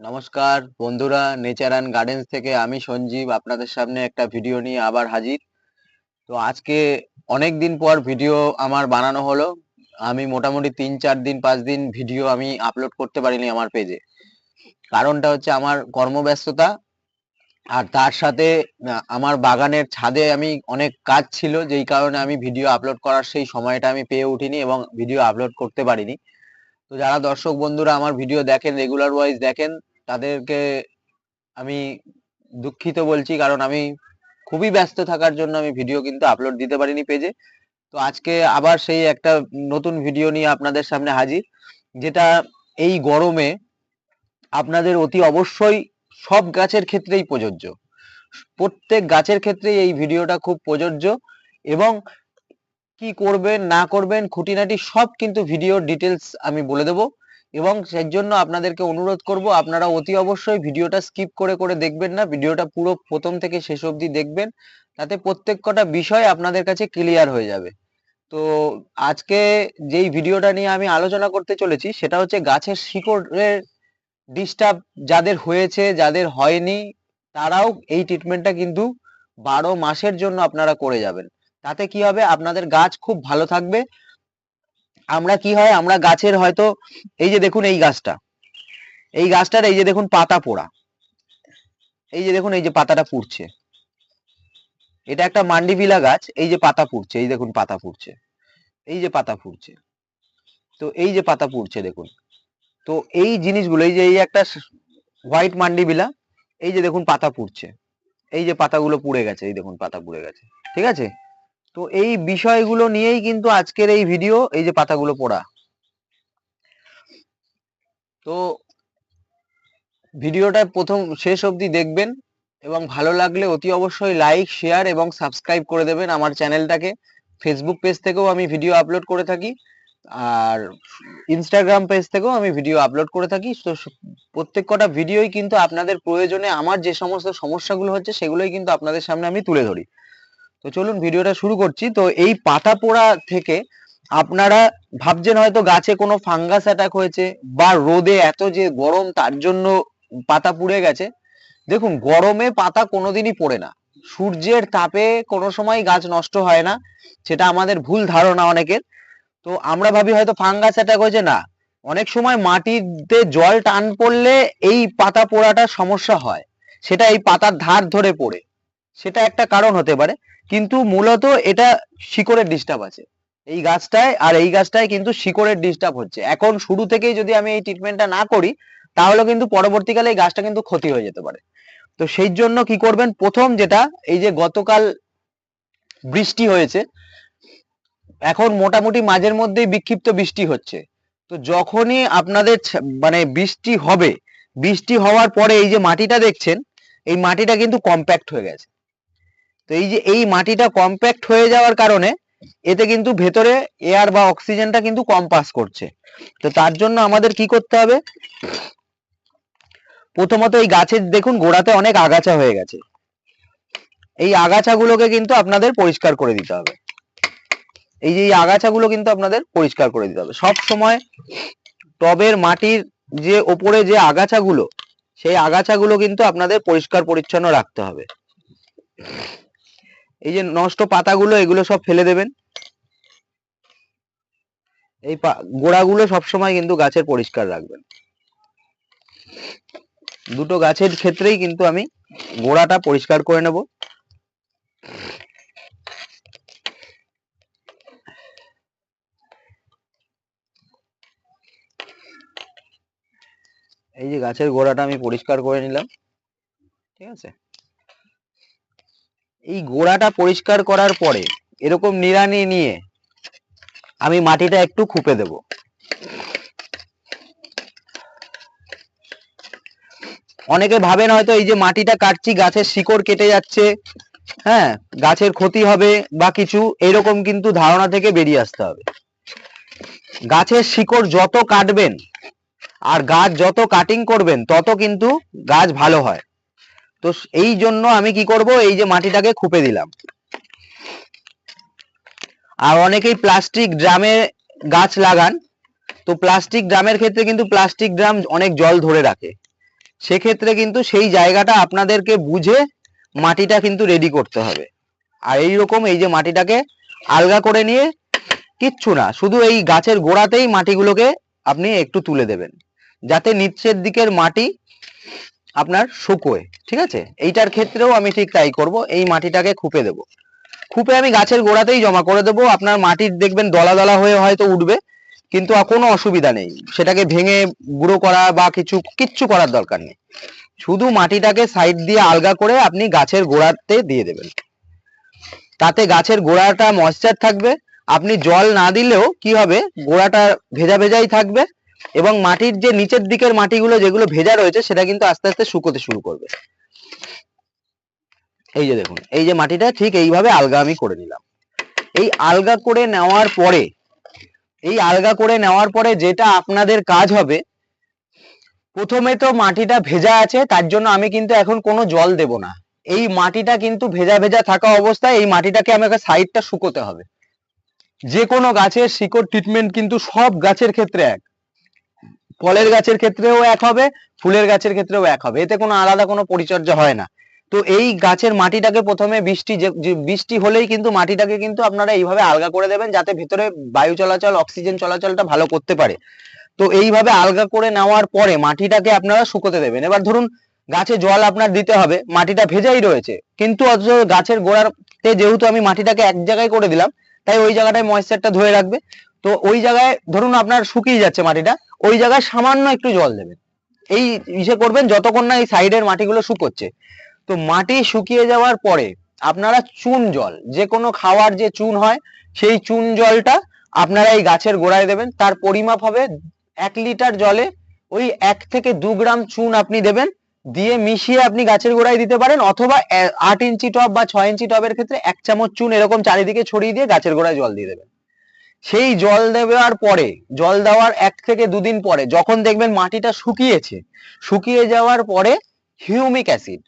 নমস্কার বন্ধুরা nature and gardens থেকে আমি সঞ্জীব, আপনাদের সামনে একটা ভিডিও নিয়ে আবার হাজির। তো আজকে অনেক দিন পর ভিডিও আমার বানানো হলো। আমি মোটামুটি তিন চার দিন, পাঁচ দিন ভিডিও আমি আপলোড করতে পারিনি আমার পেজে কারণটা হচ্ছে আমার কর্মব্যস্ততা আর তার সাথে আমার বাগানের ছাদে আমি অনেক কাজ ছিল, যেই কারণে আমি ভিডিও আপলোড করার সেই সময়টা আমি পেয়ে উঠিনি এবং ভিডিও আপলোড করতে পারিনি। তো যারা দর্শক বন্ধুরা আমার ভিডিও দেখেন রেগুলার ওয়াইজ দেখেন, তাদেরকে আমি দুঃখিত বলছি, কারণ আমি খুবই ব্যস্ত থাকার জন্য আমি ভিডিও কিন্তু আপলোড দিতে পারিনি পেজে তো আজকে আবার সেই একটা নতুন ভিডিও নিয়ে আপনাদের সামনে হাজির, যেটা এই গরমে আপনাদের অতি অবশ্যই সব গাছের ক্ষেত্রেই প্রযোজ্য। প্রত্যেক গাছের ক্ষেত্রেই এই ভিডিওটা খুব প্রযোজ্য এবং কি করবেন, না করবেন, খুঁটিনাটি সব কিন্তু ভিডিওর ডিটেলস আমি বলে দেবো। এবং সেই জন্য আপনাদেরকে অনুরোধ করব, আপনারা অতি অবশ্যই ভিডিওটা স্কিপ করে করে দেখবেন না। ভিডিওটা পুরো প্রথম থেকে শেষ অবধি দেখবেন, তাতে প্রত্যেক কটা বিষয় আপনাদের কাছে ক্লিয়ার হয়ে যাবে। তো আজকে যেই ভিডিওটা নিয়ে আমি আলোচনা করতে চলেছি, সেটা হচ্ছে গাছের শিকড়ের ডিস্টার্ব যাদের হয়েছে, যাদের হয়নি, তারাও এই ট্রিটমেন্টটা কিন্তু বারো মাসের জন্য আপনারা করে যাবেন। তাতে কি হবে? আপনাদের গাছ খুব ভালো থাকবে। আমরা কি হয়? আমরা গাছের হয়তো, এই যে দেখুন এই গাছটা। এই গাছটার এই যে দেখুন পাতা পোড়া। এই যে দেখুন, এই যে পাতাটা পুড়ছে। এটা একটা মান্ডিভিলা গাছ, এই যে পাতা পুড়ছে, এই দেখুন পাতা পুড়ছে। এই যে পাতা পুড়ছে। তো এই যে পাতা পুড়ছে দেখুন। তো এই জিনিসগুলো, এই যে, এই একটা হোয়াইট মান্ডিভিলা, এই যে দেখুন পাতা পুড়ছে। এই যে পাতাগুলো পুড়ে গেছে, এই দেখুন পাতা পুড়ে গেছে। ঠিক আছে? তো এই বিষয়গুলো নিয়েই কিন্তু আজকের এই ভিডিও এই যে পাতাগুলো পোড়া। তো ভিডিওটা প্রথম শেষ অবধি দেখবেন এবং ভালো লাগলে অতি অবশ্যই লাইক শেয়ার এবং সাবস্ক্রাইব করে দেবেন আমার চ্যানেলটাকে। ফেসবুক পেজ থেকেও আমি ভিডিও আপলোড করে থাকি আর ইনস্টাগ্রাম পেজ থেকেও আমি ভিডিও আপলোড করে থাকি। তো প্রত্যেক কটা ভিডিওই কিন্তু আপনাদের প্রয়োজনে আমার যে সমস্ত সমস্যাগুলো হচ্ছে সেগুলোই কিন্তু আপনাদের সামনে আমি তুলে ধরি। তো চলুন ভিডিওটা শুরু করছি। তো এই পাতা পোড়া থেকে আপনারা ভাবছেন হয়তো গাছে কোনো ফাঙ্গাস অ্যাটাক হয়েছে বা রোদে এত যে গরম তার জন্য পাতা পুড়ে গেছে। দেখুন, গরমে পাতা কোনোদিনই পড়ে না। সূর্যের তাপে কোনো সময় গাছ নষ্ট হয় না, সেটা আমাদের ভুল ধারণা অনেকের। তো আমরা ভাবি হয়তো ফাঙ্গাস অ্যাটাক হয়েছে। না, অনেক সময় মাটিতে জল টান পড়লে এই পাতা পোড়াটার সমস্যা হয়। সেটা এই পাতার ধার ধরে পড়ে। সেটা একটা কারণ হতে পারে। কিন্তু মূলত এটা শিকড়ের ডিস্টার্ব আছে। এই গাছটায়, আর এই গাছটায় কিন্তু শিকড়ের ডিস্টার্ব হচ্ছে। এখন শুরু থেকেই যদি আমি এই ট্রিটমেন্টটা না করি, তাহলে কিন্তু পরবর্তীকালে এই গাছটা কিন্তু ক্ষতি হয়ে যেতে পারে। তো সেই জন্য কি করবেন? প্রথম যেটা, এই যে গতকাল বৃষ্টি হয়েছে, এখন মোটামুটি মাঝের মধ্যেই বিক্ষিপ্ত বৃষ্টি হচ্ছে। তো যখনই আপনাদের মানে বৃষ্টি হবে, বৃষ্টি হওয়ার পরে এই যে মাটিটা দেখছেন, এই মাটিটা কিন্তু কম্প্যাক্ট হয়ে গেছে। তো এই যে এই মাটিটা কম্প্যাক্ট হয়ে যাওয়ার কারণে এতে কিন্তু ভেতরে এয়ার বা অক্সিজেনটা কিন্তু কম পাস করছে। তো তার জন্য আমাদের কি করতে হবে? প্রথমত এই গাছের, দেখুন, গোড়াতে অনেক আগাছা হয়ে গেছে। এই আগাছাগুলোকে কিন্তু আপনাদের পরিষ্কার করে দিতে হবে। এই যে এই আগাছাগুলো কিন্তু আপনাদের পরিষ্কার করে দিতে হবে। সব সময় টবের মাটির যে ওপরে যে আগাছাগুলো, সেই আগাছাগুলো কিন্তু আপনাদের পরিষ্কার পরিচ্ছন্ন রাখতে হবে। এই যে নষ্ট পাতাগুলো, এগুলো সব ফেলে দেবেন। এই গোড়াগুলো সবসময় কিন্তু গাছের পরিষ্কার রাখবেন। দুটো গাছের ক্ষেত্রেই কিন্তু আমি গোড়াটা পরিষ্কার করে নেব। এই যে গাছের গোড়াটা আমি পরিষ্কার করে নিলাম। ঠিক আছে? এই গোড়াটা পরিষ্কার করার পরে এরকম নিড়ানি নিয়ে আমি মাটিটা একটু খুপে দেব। অনেকে ভাবেন হয়তো এই যে মাটিটা কাটছি, গাছের শিকড় কেটে যাচ্ছে হ্যাঁ গাছের ক্ষতি হবে বা কিছু, এরকম কিন্তু ধারণা থেকে বেরিয়ে আসতে হবে। গাছের শিকড় যত কাটবেন আর গাছ যত কাটিং করবেন, তত কিন্তু গাছ ভালো হয়। তো এই জন্য আমি কি করব? এই যে মাটিটাকে খুপে দিলাম। আর অনেকেই প্লাস্টিক ড্রামে গাছ লাগান। তো প্লাস্টিক ড্রামের ক্ষেত্রে কিন্তু প্লাস্টিক ড্রাম অনেক জল ধরে রাখে। সেক্ষেত্রে কিন্তু সেই জায়গাটা আপনাদেরকে বুঝে মাটিটা কিন্তু রেডি করতে হবে। আর এইরকম এই যে মাটিটাকে আলগা করে নিয়ে কিচ্ছু না, শুধু এই গাছের গোড়াতেই মাটিগুলোকে আপনি একটু তুলে দেবেন। যাতে নিচের দিকের মাটি আপনার শুকোয়, ঠিক আছে? এইটার ক্ষেত্রেও আমি ঠিক তাই করব, এই মাটিটাকে খুপে দেব। খুপে আমি গাছের গোড়াতেই জমা করে দেবো, আপনার মাটির দেখবেন দলা দলা হয়ে হয়তো উঠবে, কিন্তু কোনো অসুবিধা নেই। সেটাকে ভেঙে গুঁড়ো করা বা কিছু, কিচ্ছু করার দরকার নেই। শুধু মাটিটাকে সাইড দিয়ে আলগা করে আপনি গাছের গোড়াতে দিয়ে দেবেন। তাতে গাছের গোড়াটা ময়েশ্চার থাকবে। আপনি জল না দিলেও কি হবে? গোড়াটা ভেজা ভেজাই থাকবে। এবং মাটির যে নিচের দিকের মাটিগুলো যেগুলো ভেজা রয়েছে, সেটা কিন্তু আস্তে আস্তে শুকোতে শুরু করবে। এই যে দেখুন, এই যে মাটিটা ঠিক এইভাবে আলগা আমি করে নিলাম। এই আলগা করে নেওয়ার পরে, এই আলগা করে নেওয়ার পরে যেটা আপনাদের কাজ হবে, প্রথমে তো মাটিটা ভেজা আছে, তার জন্য আমি কিন্তু এখন কোনো জল দেব না। এই মাটিটা কিন্তু ভেজা ভেজা থাকা অবস্থায় এই মাটিটাকে আমাকে সাইডটা শুকোতে হবে। যে কোনো গাছের শিকড় ট্রিটমেন্ট কিন্তু সব গাছের ক্ষেত্রে এক। ফলের গাছের ক্ষেত্রেও এক হবে, ফুলের গাছের ক্ষেত্রেও এক হবে। এতে কোনো আলাদা কোনো পরিচর্যা হয় না। তো এই গাছের মাটিটাকে প্রথমে বৃষ্টি যে বৃষ্টি হলেই কিন্তু মাটিটাকে কিন্তু আপনারা এইভাবে আলগা করে দেবেন যাতে ভিতরে বায়ু চলাচল, অক্সিজেন চলাচলটা ভালো করতে পারে। তো এইভাবে আলগা করে নেওয়ার পরে মাটিটাকে আপনারা শুকোতে দেবেন। এবার ধরুন গাছে জল আপনার দিতে হবে, মাটিটা ভেজাই রয়েছে। কিন্তু অথচ গাছের গোড়াতে যেহেতু আমি মাটিটাকে এক জায়গায় করে দিলাম, তাই ওই জায়গাটায় ময়েশ্চারটা ধরে রাখবে। তো ওই জায়গায় ধরুন আপনার শুকিয়ে যাচ্ছে মাটিটা, ওই জায়গায় সামান্য একটু জল দেবেন। এই ইসে করবেন যতক্ষণ না এই সাইডের মাটিগুলো শুকোচ্ছে। তো মাটি শুকিয়ে যাওয়ার পরে আপনারা চুন জল, যে কোনো খাওয়ার যে চুন হয়, সেই চুন জলটা আপনারা এই গাছের গোড়ায় দেবেন। তার পরিমাপ হবে এক লিটার জলে ওই এক থেকে দু গ্রাম চুন আপনি দেবেন। দিয়ে মিশিয়ে আপনি গাছের গোড়ায় দিতে পারেন, অথবা আট ইঞ্চি টব বা ছয় ইঞ্চি টবের ক্ষেত্রে এক চামচ চুন এরকম চারিদিকে ছড়িয়ে দিয়ে গাছের গোড়ায় জল দিয়ে দেবেন। সেই জল দেওয়ার পরে, জল দেওয়ার এক থেকে দুদিন পরে, যখন দেখবেন মাটিটা শুকিয়েছে, শুকিয়ে যাওয়ার পরে হিউমিক অ্যাসিড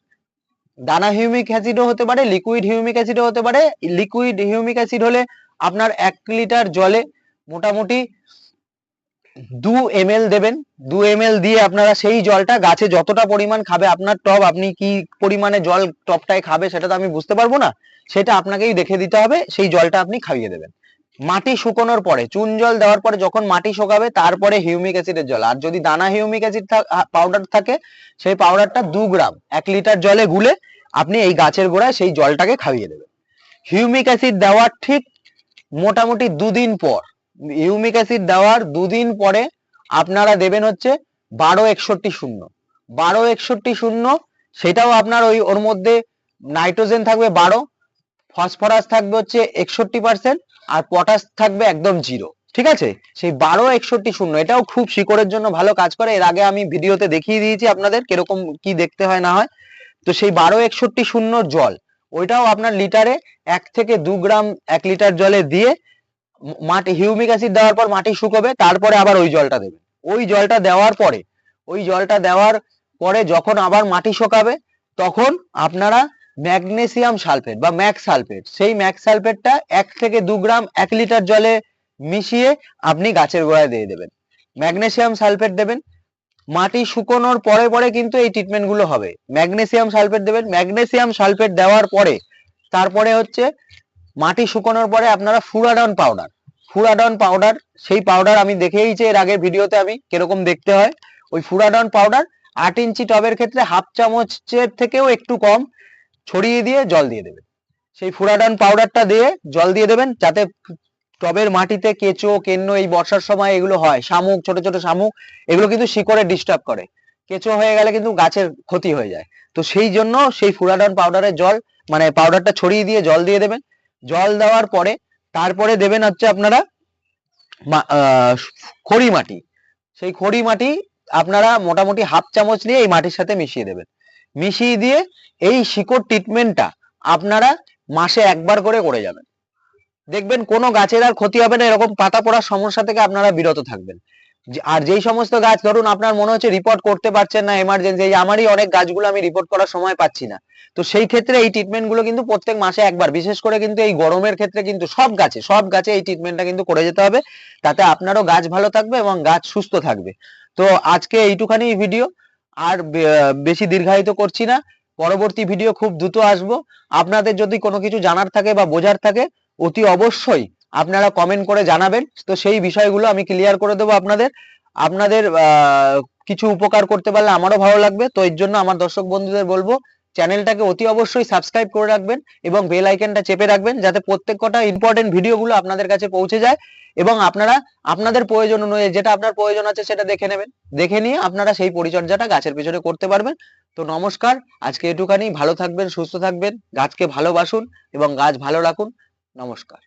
দানা হিউমিক অ্যাসিডও হতে পারে লিকুইড হিউমিক অ্যাসিডও হতে পারে। লিকুইড হিউমিক অ্যাসিড হলে আপনার এক লিটার জলে মোটামুটি দু এম দেবেন। দু এম দিয়ে আপনারা সেই জলটা গাছে যতটা পরিমাণ খাবে, আপনার টব, আপনি কি পরিমাণে জল টবটায় খাবে সেটা তো আমি বুঝতে পারব না। সেটা আপনাকেই দেখে দিতে হবে, সেই জলটা আপনি খাইয়ে দেবেন। মাটি শুকোনোর পরে, চুন জল দেওয়ার পরে যখন মাটি শুকাবে, তারপরে হিউমিক অ্যাসিডের জল। আর যদি দানা হিউমিক অ্যাসিড পাউডার থাকে, সেই পাউডারটা দু গ্রাম, এক লিটার জলে গুলে আপনি এই গাছের গোড়ায় সেই জলটাকে খাইয়ে দেবেন। হিউমিক অ্যাসিড দেওয়ার ঠিক মোটামুটি দুদিন পর, হিউমিক অ্যাসিড দেওয়ার দুদিন পরে আপনারা দেবেন হচ্ছে বারো একষট্টি শূন্য। বারো একষট্টি শূন্য, সেটাও আপনার ওই, ওর মধ্যে নাইট্রোজেন থাকবে বারো, ফসফরাস থাকবে হচ্ছে একষট্টি পার্সেন্ট আর পটাশ থাকবে একদম জিরো ঠিক আছে? সেই বারো, একষট্টি, শূন্য, এটাও খুব শিকড়ের জন্য ভালো কাজ করে। এর আগে আমি ভিডিওতে দেখিয়ে দিয়েছি আপনাদের কীরকম কি দেখতে হয় না হয়। তো সেই বারো, একষট্টি, শূন্য জল, ওইটাও আপনার লিটারে এক থেকে দু গ্রাম এক লিটার জলে দিয়ে মাটি, হিউমিক অ্যাসিড দেওয়ার পর মাটি শুকোবে, তারপরে আবার ওই জলটা দেবেন। ওই জলটা দেওয়ার পরে, ওই জলটা দেওয়ার পরে যখন আবার মাটি শুকাবে, তখন আপনারা ম্যাগনেসিয়াম সালফেট বা ম্যাক সালফেট। সেই ম্যাক সালফেটটা এক থেকে দু গ্রাম, এক লিটার জলে মিশিয়ে আপনি গাছের গোড়ায় দিয়ে দেবেন। ম্যাগনেসিয়াম সালফেট দেবেন। মাটি শুকোনোর পরে পরে কিন্তু এই ট্রিটমেন্টগুলো হবে। ম্যাগনেসিয়াম সালফেট দেবেন। ম্যাগনেসিয়াম সালফেট দেওয়ার পরে, তারপরে হচ্ছে মাটি শুকোনোর পরে আপনারা ফুরাডন পাউডার। ফুরাডন পাউডার, সেই পাউডার আমি দেখেইছি এর আগের ভিডিওতে আমি কীরকম দেখতে হয়। ওই ফুরাডন পাউডার আট ইঞ্চি টবের ক্ষেত্রে হাফ চামচের থেকেও একটু কম। ছড়িয়ে দিয়ে জল দিয়ে দেবেন। সেই ফুরাডন পাউডারটা দিয়ে জল দিয়ে দেবেন, যাতে টবের মাটিতে কেঁচো, কেন্ন, এই বর্ষার সময় এগুলো হয়, শামুক, ছোট ছোট শামুক, এগুলো কিন্তু শিকড়ে ডিস্টার্ব করে। কেঁচো হয়ে গেলে কিন্তু গাছের ক্ষতি হয়ে যায়। তো সেই জন্য সেই ফুরাডন পাউডারের জল মানে পাউডারটা ছড়িয়ে দিয়ে জল দিয়ে দেবেন। জল দেওয়ার পরে তারপরে দেবেন হচ্ছে আপনারা খড়ি মাটি। সেই খড়ি মাটি আপনারা মোটামুটি হাফ চামচ নিয়ে এই মাটির সাথে মিশিয়ে দেবেন। মিশিয়ে দিয়ে এই শিকড় ট্রিটমেন্টটা আপনারা মাসে একবার করে করে যাবেন। দেখবেন কোনো গাছের আর ক্ষতি হবে না, এরকম পাতা পড়ার সমস্যা থেকে আপনারা বিরত থাকবেন। আর যেই সমস্ত গাছ ধরুন আপনার মনে হচ্ছে রিপোর্ট করতে পারছেন না এমার্জেন্সি এই আমারই অনেক গাছগুলো আমি রিপোর্ট করার সময় পাচ্ছি না। তো সেই ক্ষেত্রে এই ট্রিটমেন্টগুলো কিন্তু প্রত্যেক মাসে একবার, বিশেষ করে কিন্তু এই গরমের ক্ষেত্রে কিন্তু সব গাছে সব গাছে এই ট্রিটমেন্টটা কিন্তু করে যেতে হবে। তাতে আপনারও গাছ ভালো থাকবে এবং গাছ সুস্থ থাকবে। তো আজকে এইটুখানি ভিডিও আর বেশি দীর্ঘায়িত করছি না। পরবর্তী ভিডিও খুব দ্রুত আসব। আপনাদের যদি কোনো কিছু জানার থাকে বা বোঝার থাকে, অতি অবশ্যই আপনারা কমেন্ট করে জানাবেন। তো সেই বিষয়গুলো আমি ক্লিয়ার করে দেবো আপনাদের। আপনাদের কিছু উপকার করতে পারলে আমারও ভালো লাগবে। তো এর জন্য আমার দর্শক বন্ধুদের বলব চ্যানেলটাকে অতি অবশ্যই সাবস্ক্রাইব করে রাখবেন এবং বেল আইকনটা চেপে রাখবেন যাতে প্রত্যেক কটা ইম্পর্টেন্ট ভিডিওগুলো আপনাদের কাছে পৌঁছে যায় এবং আপনারা আপনাদের প্রয়োজন অনুযায়ী যেটা আপনার প্রয়োজন আছে সেটা দেখে নেবেন। দেখে নিয়ে আপনারা সেই পরিচর্যাটা গাছের পিছনে করতে পারবেন। তো নমস্কার, আজকে এটুখানি। ভালো থাকবেন, সুস্থ থাকবেন, গাছকে ভালোবাসুন এবং গাছ ভালো রাখুন। নমস্কার।